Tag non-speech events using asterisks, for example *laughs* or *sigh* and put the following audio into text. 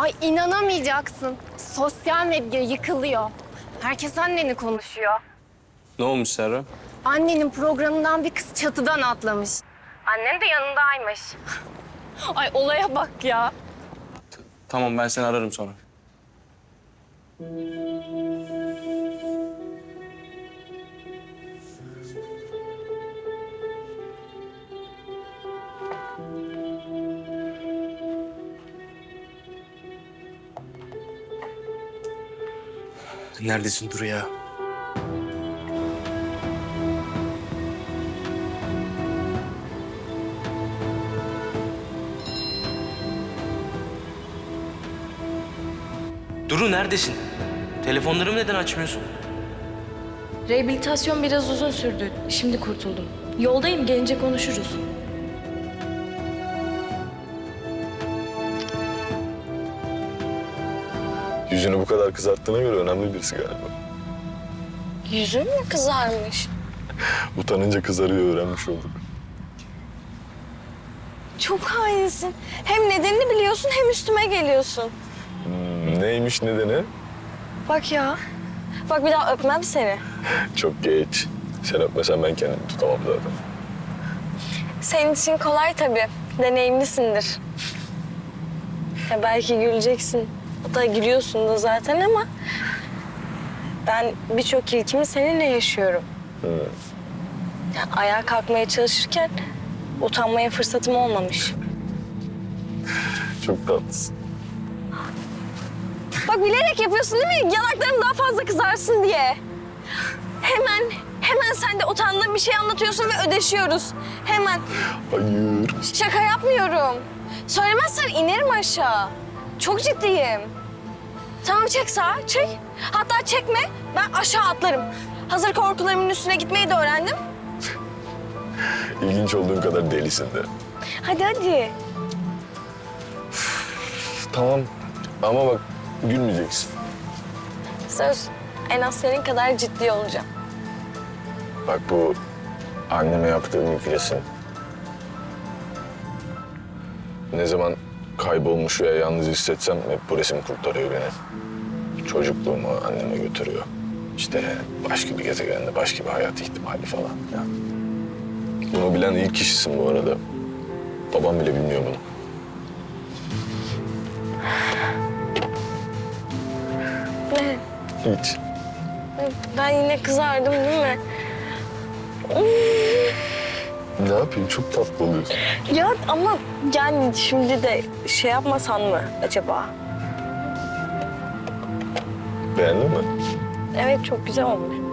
Ay inanamayacaksın. Sosyal medya yıkılıyor. Herkes anneni konuşuyor. Ne olmuş Serra? Annenin programından bir kız çatıdan atlamış. Annen de yanındaymış. *laughs* Ay olaya bak ya. Tamam ben seni ararım sonra. Neredesin Duru ya? Duru neredesin? Telefonlarımı neden açmıyorsun? Rehabilitasyon biraz uzun sürdü. Şimdi kurtuldum. Yoldayım, gelince konuşuruz. Yüzünü bu kadar kızarttığına göre önemli birisi galiba. Yüzün mü kızarmış? *laughs* Utanınca kızarıyor öğrenmiş olduk. Çok hainsin. Hem nedenini biliyorsun hem üstüme geliyorsun. Hmm, neymiş nedeni? Bak ya. Bak bir daha öpmem seni. *laughs* Çok geç. Sen öpmesen ben kendimi tutamam zaten. Senin için kolay tabii. Deneyimlisindir. Ya belki güleceksin. Da gülüyorsun da zaten ama... Ben birçok ilkimi seninle yaşıyorum. Ya ayağa kalkmaya çalışırken utanmaya fırsatım olmamış. Çok tatlısın. Bak bilerek yapıyorsun değil mi? Yanaklarım daha fazla kızarsın diye. Hemen, hemen sen de utandığın bir şey anlatıyorsun ve ödeşiyoruz. Hemen. Hayır. Şaka yapmıyorum. Söylemezsen inerim aşağı. Çok ciddiyim. Tamam çek sağa, çek. Hatta çekme, ben aşağı atlarım. Hazır korkularımın üstüne gitmeyi de öğrendim. İlginç olduğun kadar delisin de. Hadi hadi. Tamam. Ama bak gülmeyeceksin. Söz, en az senin kadar ciddi olacağım. Bak bu anneme yaptığım resim. Ne zaman kaybolmuş veya yalnız hissetsem hep bu resim kurtarıyor beni. Çocukluğumu anneme götürüyor. İşte başka bir gezegende başka bir hayat ihtimali falan. Ya. Bunu bilen ilk kişisin bu arada. Babam bile bilmiyor bunu. Ne? Hiç. Ben yine kızardım değil mi? Yapayım? Çok tatlı oluyorsun. Ya ama yani şimdi de şey yapmasan mı acaba? Beğendin mi? Evet çok güzel olmuş.